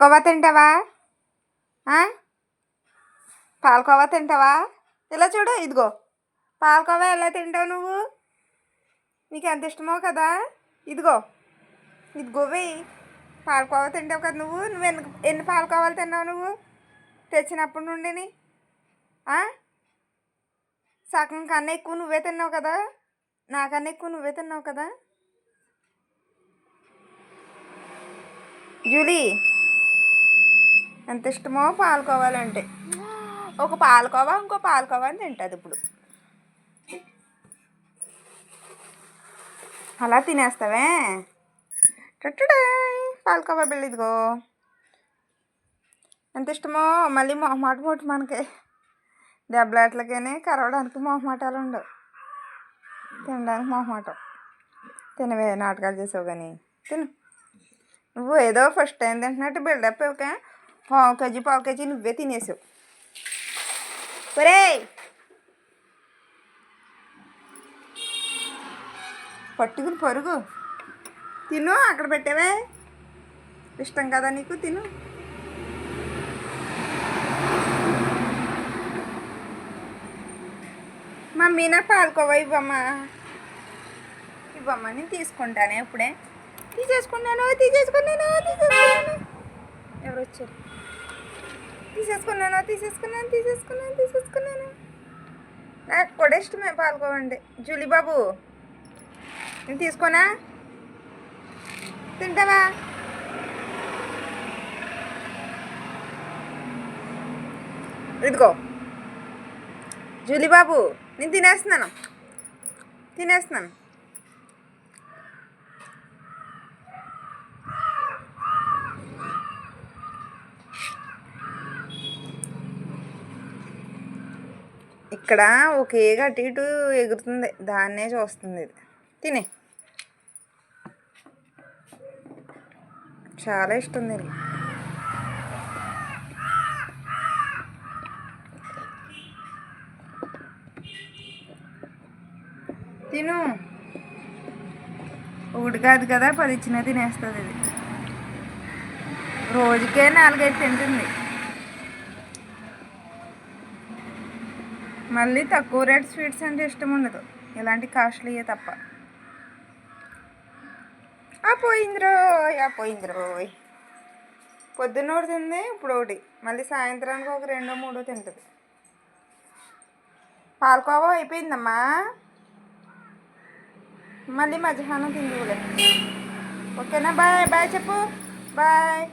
కోవా తింటావా? పాలకోవా తింటావా? ఇలా చూడు ఇదిగో. పాలకోవా ఎలా తింటావు నువ్వు? నీకు ఎంత ఇష్టమో కదా? ఇదిగో. ఇదిగో వేయి. పాలకోవా తింటావు కదా నువ్వు? నువ్వు ఎన్ని ఎన్ని పాలకోవాలు తిన్నావు నువ్వు? తెచ్చినప్పటి నుండి సగం కన్నా ఎక్కువ నువ్వే తిన్నావు కదా? నాకన్నా ఎక్కువ నువ్వే తిన్నావు కదా? జూలీ. ఎంత ఇష్టమో పాలకోవాలంటే. ఒక పాలకోవా ఇంకో పాలకోవా అని తింటుంది ఇప్పుడు. అలా తినేస్తావే? టట్టడా పాలకోవా బిళ్ళ ఇదిగో. ఎంత ఇష్టమో మళ్ళీ మొహమాట మొట్టు మనకి. దెబ్బలాట్లకనే కరవడానికి మొహమాటాలు ఉండవు. తినడానికి మొహమాటం. తినవే నాటకాలు చేసావు కానీ. తిను. నువ్వు ఏదో ఫస్ట్ టైం తింటున్నట్టు బిల్డప్ ఒక పావు కేజీ పావు కేజీ నువ్వే తినేసావు ఒరే పట్టుకుని పరుగు తిను అక్కడ పెట్టావే ఇష్టం కదా నీకు తిను మమ్మీ నా పాలకోవా ఇవ్వమ్మా ఇవ్వమ్మా నేను తీసుకుంటానే ఇప్పుడే తీసేసుకున్నాను తీసేసుకున్నాను తీసేసుకున్నాను ఎవరు వచ్చారు? తీసేసుకున్నాను? తీసేసుకున్నాను? తీసేసుకున్నాను? తీసేసుకున్నాను? నాకు కూడా ఇష్టమే పాల్గొవండి జూలీబాబు నేను తీసుకోనా? తింటావా? ఇదిగో. జూలీబాబు నేను తినేస్తున్నాను. తినేస్తున్నాను. ఇక్కడ ఒకే అటు ఇటు ఎగురుతుంది. దాన్నే చూస్తుంది ఇది. తినే. చాలా ఇష్టం దీనికి. తిను. ఒకటి కాదు కదా పది ఇచ్చినా తినేస్తుంది ఇది. రోజుకే నాలుగైదు తింటుంది. మళ్ళీ తక్కువ రేట్ స్వీట్స్ అంటే ఇష్టం ఉండదు. ఇలాంటి కాస్ట్లీయే తప్ప. ఆ పోయింది రోయ్ ఆ పోయిందిరోయ్ పొద్దున్న ఒకటి తింది ఇప్పుడు ఒకటి. మళ్ళీ సాయంత్రానికి ఒక రెండో మూడో తింటుంది. పాలకోవా అయిపోయిందమ్మా. మళ్ళీ మధ్యాహ్నం తిందువులే. ఓకేనా? బాయ్ బాయ్ చెప్పు. బాయ్.